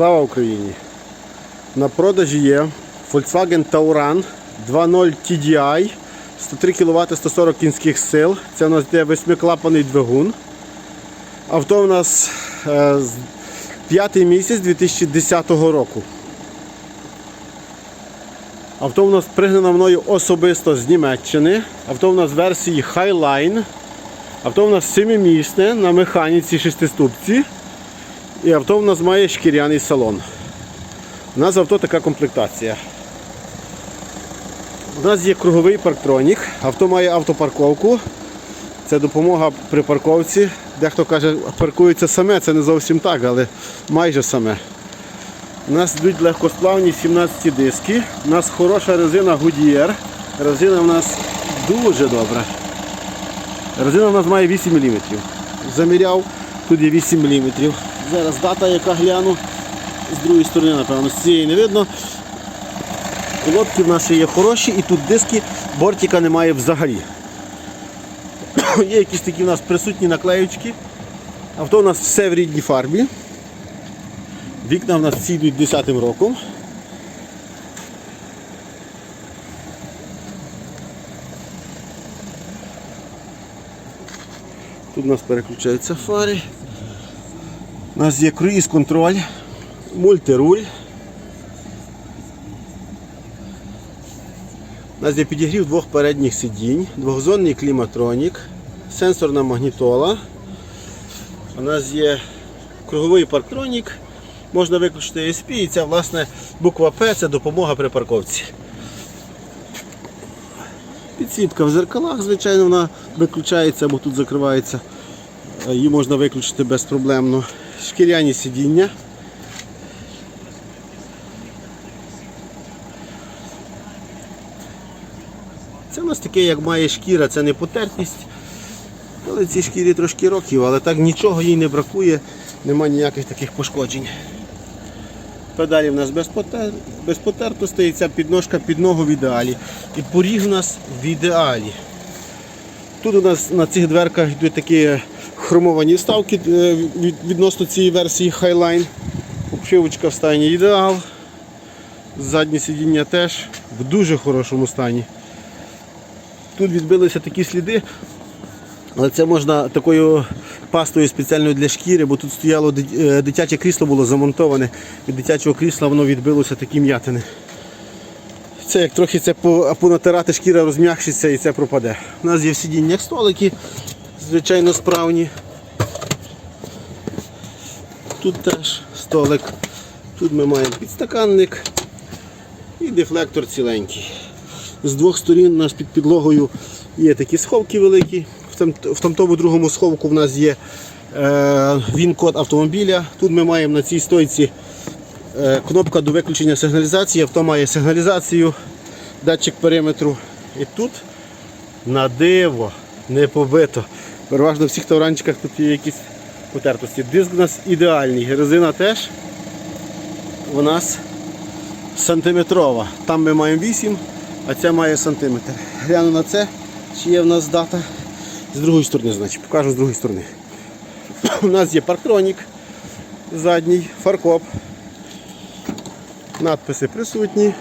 Слава Україні! На продажі є Volkswagen Tauran 2.0 TDI 103 кВт 140 кінських сил. Це у нас йде восьмиклапаний двигун. Авто у нас е, з- п'ятий місяць 2010 року. Авто у нас пригнано мною особисто з Німеччини. Авто у нас версії Highline. Авто у нас семимісне на механіці шестиступці. І авто у нас має шкіряний салон. У нас авто така комплектація. У нас є круговий парктронік, авто має автопарковку. Це допомога при парковці. Дехто каже, паркується саме, це не зовсім так, але майже саме. У нас йдуть легкосплавні 17 диски. У нас хороша резина Goodyear. Резина у нас дуже добра. Резина у нас має 8 мм. Заміряв, тут є 8 мм. Зараз дата, яка гляну. З другої сторони, напевно, з цієї не видно. Колодки в нас є хороші і тут диски, бортика немає взагалі. Є якісь такі в нас присутні наклеючки. Авто у нас все в рідній фарбі. Вікна в нас всі йдуть 10 роком. Тут у нас переключаються фари. У нас є круїз контроль, мультируль. У нас є підігрів двох передніх сидінь, двохзонний кліматронік, сенсорна магнітола. У нас є круговий парктронік, можна виключити ESP і ця власне буква П це допомога при парковці. Підсвітка в зеркалах, звичайно, вона виключається, бо тут закривається. Її можна виключити безпроблемно. Шкіряні сидіння. Це у нас таке, як має шкіра, це не потертість. Але цій шкірі трошки років, але так нічого їй не бракує, нема ніяких таких пошкоджень. Педалі в нас без, потер... без потертостей, ця підножка під ногу в ідеалі. І поріг у нас в ідеалі. Тут у нас на цих дверках йдуть такі хромовані вставки е, відносно цієї версії Highline. Обшивочка в стані ідеал. Заднє сидіння теж в дуже хорошому стані. Тут відбилися такі сліди, але це можна такою пастою спеціальною для шкіри, бо тут стояло е, дитяче крісло було замонтоване. Від дитячого крісла воно відбилося такі м'ятини. Це як трохи це понатирати, шкіра розм'якшиться і це пропаде. У нас є в сидіннях столики, звичайно справні. Тут теж столик. Тут ми маємо підстаканник і дефлектор ціленький. З двох сторін у нас під підлогою є такі сховки великі. В, тамтому другому сховку в нас є е, він-код автомобіля. Тут ми маємо на цій стойці е, кнопка до виключення сигналізації. Авто має сигналізацію, датчик периметру. І тут на диво не побито. Переважно в всіх тавранчиках тут є якісь потертості. Диск у нас ідеальний, резина теж у нас сантиметрова. Там ми маємо 8, а ця має сантиметр. Гляну на це, чи є в нас дата. З другої сторони, значить, покажу з другої сторони. У нас є парктронік задній, фаркоп. Надписи присутні.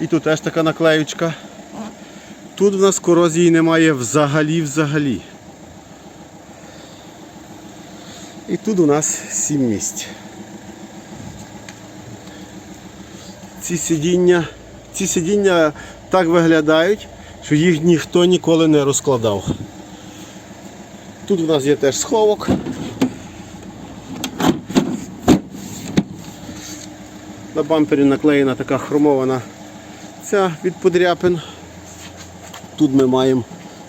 І тут теж така наклеючка. Тут в нас корозії немає взагалі взагалі. І тут у нас 7 місць. ці сидіння, ці сидіння так виглядають, що їх ніхто ніколи не розкладав. Тут у нас є теж сховок. На бампері наклеєна така хромована ця від подряпин. Тут ми маємо,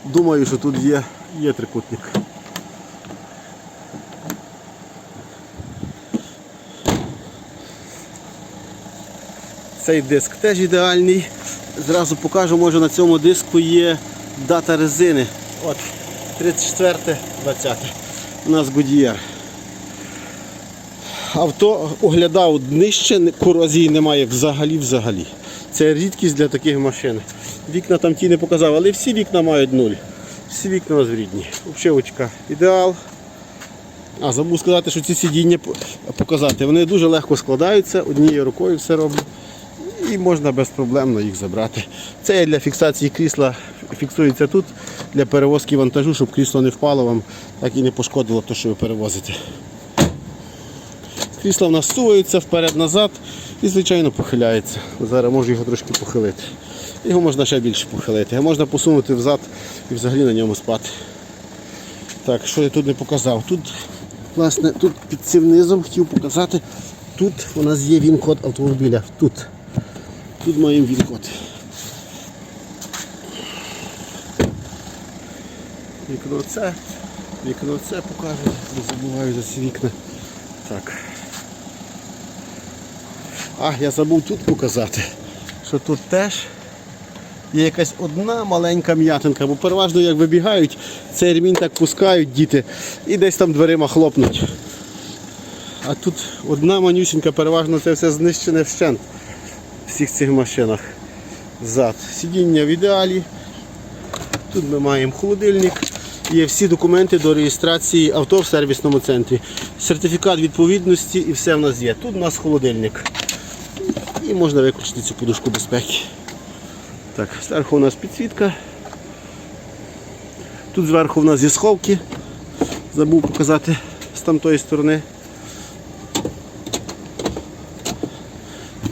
думаю, що тут є, є трикутник. Цей диск теж ідеальний. Зразу покажу, може на цьому диску є дата резини. От 34-20. У нас Goodyear. Авто оглядав нижче, корозії немає взагалі взагалі. Це рідкість для таких машин. Вікна там ті не показав, але всі вікна мають нуль. Всі вікна у нас рідні. Обшивочка ідеал. А, забув сказати, що ці сидіння показати. Вони дуже легко складаються, однією рукою все роблю. І можна безпроблемно їх забрати. Це для фіксації крісла, фіксується тут для перевозки вантажу, щоб крісло не впало вам, так і не пошкодило те, що ви перевозите. Крісла в нас суваються вперед-назад і, звичайно, похиляється. Зараз можу його трошки похилити. Його можна ще більше похилити, а можна посунути взад і взагалі на ньому спати. Так, що я тут не показав? Тут, власне, тут під цим низом хотів показати. Тут у нас є він-код автомобіля. Тут. Тут маємо він-код. Вікно це, вікно це покажу, не забуваю за ці вікна. Так. А, я забув тут показати, що тут теж є якась одна маленька м'ятинка, бо переважно як вибігають, цей ремінь так пускають діти і десь там дверима хлопнуть. А тут одна манюсінька, переважно це все знищене вщент всіх цих машинах. Зад. Сидіння в ідеалі. Тут ми маємо холодильник. Є всі документи до реєстрації авто в сервісному центрі. Сертифікат відповідності і все в нас є. Тут у нас холодильник. І можна виключити цю подушку безпеки. Так, зверху у нас підсвітка. Тут зверху у нас є сховки. Забув показати з тамтої сторони.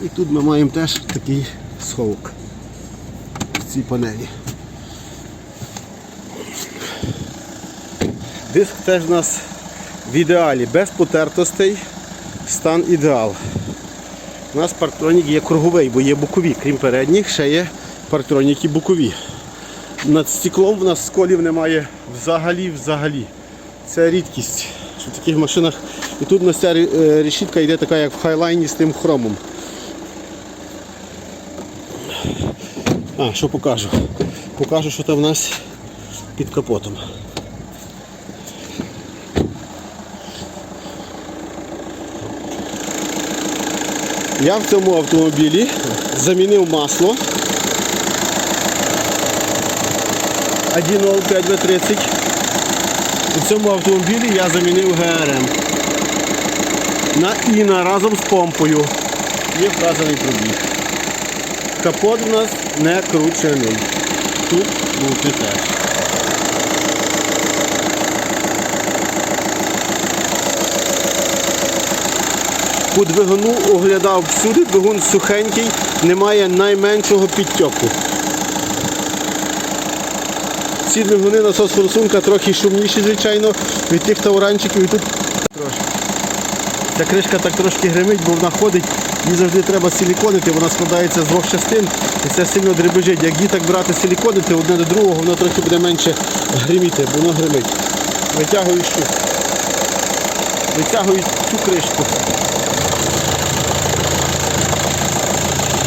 І тут ми маємо теж такий сховок в цій панелі. Диск теж у нас в ідеалі, без потертостей, стан ідеал. У нас парктронік є круговий, бо є бокові. Крім передніх, ще є парктроніки бокові. Над стеклом в нас сколів немає взагалі взагалі. Це рідкість. В таких машинах. І тут у нас ця е, решітка йде така, як в хайлайні з тим хромом. А, що покажу? Покажу, що там в нас під капотом. Я в цьому автомобілі замінив масло 1.05 В30. У цьому автомобілі я замінив ГРМ. На Іна разом з помпою. Є вказаний пробіг. Капот у нас не кручений. Тут болти теж. По двигуну оглядав всюди, двигун сухенький, немає найменшого підтьоку. Ці двигуни насос форсунка трохи шумніші, звичайно, від тих тауранчиків і тут трошки. Ця кришка так трошки гримить, бо вона ходить, її завжди треба силіконити, вона складається з двох частин і це сильно дребежить. Як так брати силіконити одне до другого, воно трохи буде менше гриміти, бо воно гримить. Витягую щуп. Витягую цю кришку.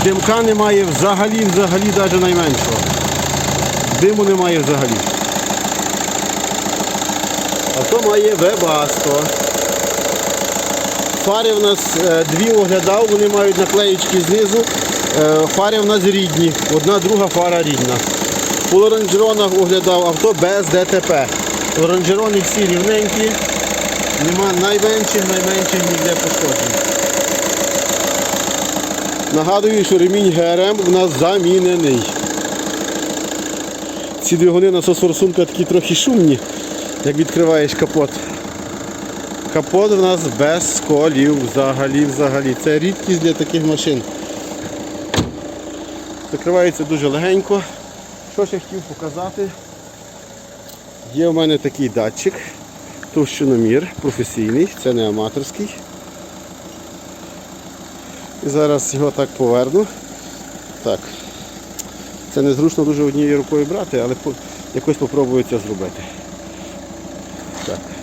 Димка немає взагалі, взагалі навіть найменшого. Диму немає взагалі. Авто має вебасто. Фари в нас е, дві оглядав, вони мають наклеїчки знизу. Е, Фари в нас рідні. Одна друга фара рідна. По лоранжеронах оглядав авто без ДТП. Лоранжерони всі рівненькі. Нема найменших, найменших ніде пошкоджень. Нагадую, що ремінь ГРМ у нас замінений. Ці двигуни насос форсунка такі трохи шумні, як відкриваєш капот. Капот у нас без сколів взагалі взагалі. Це рідкість для таких машин. Закривається дуже легенько. Що ще хотів показати? Є в мене такий датчик, товщиномір професійний, це не аматорський. І зараз його так поверну. Так. Це незручно дуже однією рукою брати, але якось спробую це зробити. Так.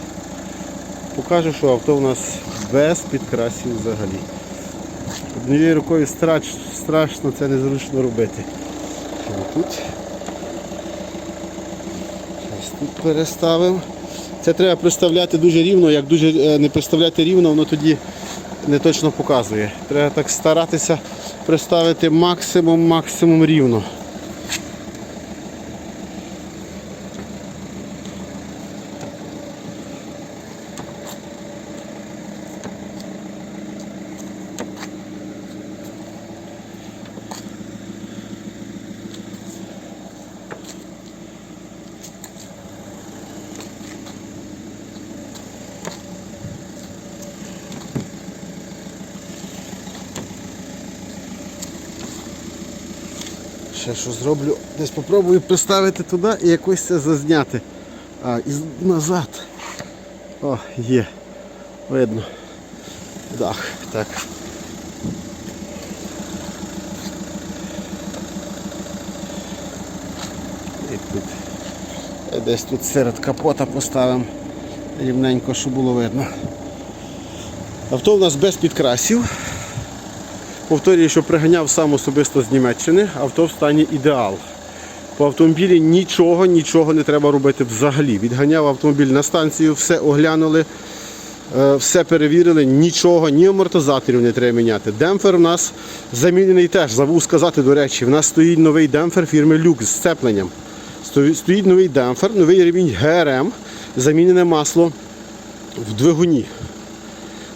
Покажу, що авто у нас без підкрасів взагалі. Однією рукою страч, страшно це незручно робити. Тут? Тут переставив. Це треба приставляти дуже рівно, як дуже е, не приставляти рівно, воно тоді не точно показує. Треба так старатися приставити максимум максимум рівно. Ще що зроблю, десь попробую приставити туди і якось це зазняти. А, і назад. О, є. Видно. Дах. Так. І тут. І десь тут серед капота поставимо рівненько, щоб було видно. Авто у нас без підкрасів. Повторюю, що приганяв сам особисто з Німеччини, авто в стані ідеал. По автомобілі нічого, нічого не треба робити взагалі. Відганяв автомобіль на станцію, все оглянули, е, все перевірили, нічого, ні амортизаторів не треба міняти. Демпфер у нас замінений теж, забув сказати, до речі, в нас стоїть новий демпфер фірми Люкс з сцепленням. Стоїть новий демпфер, новий рівень ГРМ, замінене масло в двигуні.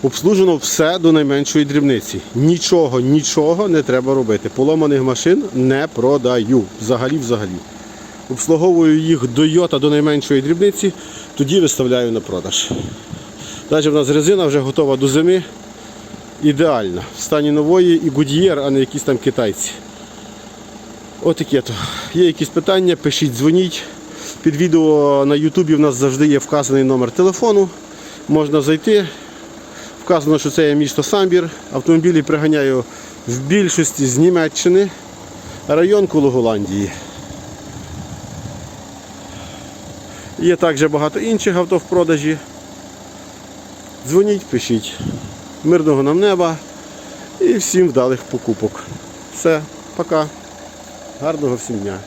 Обслужено все до найменшої дрібниці. Нічого, нічого не треба робити. Поломаних машин не продаю. Взагалі, взагалі. Обслуговую їх до йота до найменшої дрібниці, тоді виставляю на продаж. Далі в нас резина вже готова до зими. Ідеальна. В стані нової і Goodyear, а не якісь там китайці. Отаке то. Є якісь питання, пишіть, дзвоніть. Під відео на Ютубі в нас завжди є вказаний номер телефону. Можна зайти. Вказано, що це є місто Самбір. Автомобілі приганяю в більшості з Німеччини. Район коло Голландії. Є також багато інших авто в продажі. Дзвоніть, пишіть. Мирного нам неба і всім вдалих покупок. Все, пока. Гарного всім дня.